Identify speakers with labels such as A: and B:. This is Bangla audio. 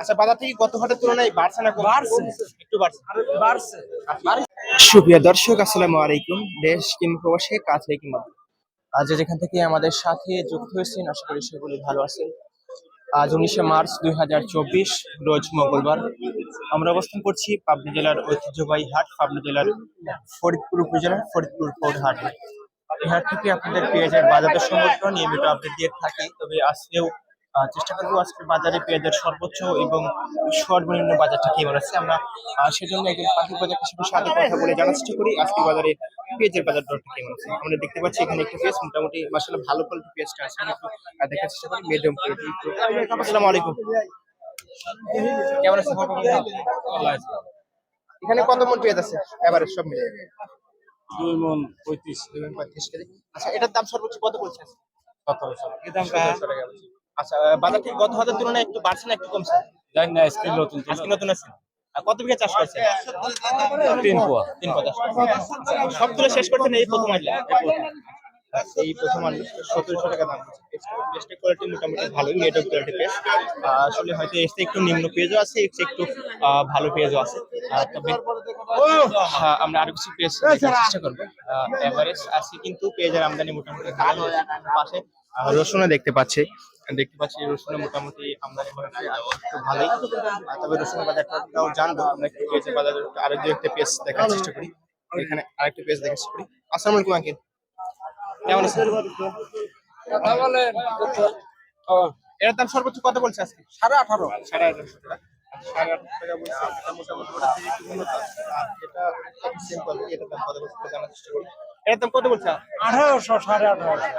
A: আচ্ছা বাজার থেকে হাটের তুলনায় সুপ্রিয় দর্শক, আসসালামু আলাইকুম। দেশ কিংবা প্রবাসী কাছে কিংবা আজ যেখান থেকে আমাদের সাথে যুক্ত হয়েছেন আশা করি সেগুলি ভালো আছেন। আজ উনিশে মার্চ দুই হাজার চব্বিশ, রোজ মঙ্গলবার। আমরা অবস্থান করছি পাবনা জেলার ঐতিহ্যবাহী হাট, পাবনা জেলার ফরিদপুর উপজেলার ফরিদপুর ফোর্ড হাট এই হাট থেকে আপনাদের পেঁয়াজের বাজারের সম্পর্ক নিয়মিত আপডেট দিয়ে থাকি। তবে আজকেও চেষ্টা করব আজকে বাজারে পেঁয়াজের সর্বোচ্চ এবং সর্বনিম্ন বাজারটা কেমন আছে আমরা সেজন্য একজন পাখি বাজার কৃষকের সাথে কথা বলে জানার চেষ্টা করি। আজকে বাজারে পেঁয়াজের বাজার দরটা কেমন আছে আমরা দেখতে পাচ্ছি এখানে একটা পেঁয়াজ মোটামুটি মাসাল ভালো কোয়ালিটি পেঁয়াজটা আছে। আমরা একটু দেখার চেষ্টা করি। মিডিয়াম কোয়ালিটি আসসালামু আলাইকুম। কেমন এখানে কত মন পেঁয়াজ আছে? এবারে সব মিলে
B: দুই মন পঁয়ত্রিশ।
A: দুই মণ পঁয়ত্রিশ কেজি। আচ্ছা এটার দাম সর্বোচ্চ কত বলছে
B: সতেরোশো।
A: বলছে। আচ্ছা বাজার থেকে গত হাজার তুলনায় একটু বাড়ছে না একটু কমছে?
B: জানি না স্কিল নতুন
A: আজকে নতুন আছে। কত বিঘা চাষ করছে
B: তিন পোয়া।
A: তিন পঞ্চাশ সব তুলে শেষ করছেন এই প্রথম আনলে এই প্রথম আনলে সতেরোশো টাকা দাম। পেস্টের কোয়ালিটি মোটামুটি ভালোই মিডিয়াম কোয়ালিটি পেস্ট আসলে হয়তো এসে একটু নিম্ন পেজও আছে এসে একটু ভালো পেজও আছে। তবে হ্যাঁ, আমরা আরও কিছু পেজ চেষ্টা করব। এভারেজ আজকে কিন্তু পেঁয়াজের আমদানি মোটামুটি ভালো পাশে রসুনও দেখতে পাচ্ছি। দেখতে পাচ্ছি রসুনে মোটামুটি আমদানি আর একটু ভালোই। তবে রসুনের বাজারটাও জানব আমরা একটু পেঁয়াজের বাজার আরও দু একটা পেজ দেখার চেষ্টা করি। এখানে আরেকটা পেজ দেখার চেষ্টা করি। আসসালামু আলাইকুম আঙ্কিল। কেমন আছেন?
B: কথা বলেন।
A: এর দাম সর্বোচ্চ কত বলছে আজকে?
B: সাড়ে আঠারো।
A: সাড়ে আঠারোশো টাকা। সাড়ে আঠারোশো টাকা বলছে এটা মোটামুটি ওটা থেকে একটু উন্নত। আর এটা সিম্পল এটার দাম কত বলছে সেটা জানার চেষ্টা করি। এটার দাম কত বলছে?
B: আঠারোশো সাড়ে আঠারোশো।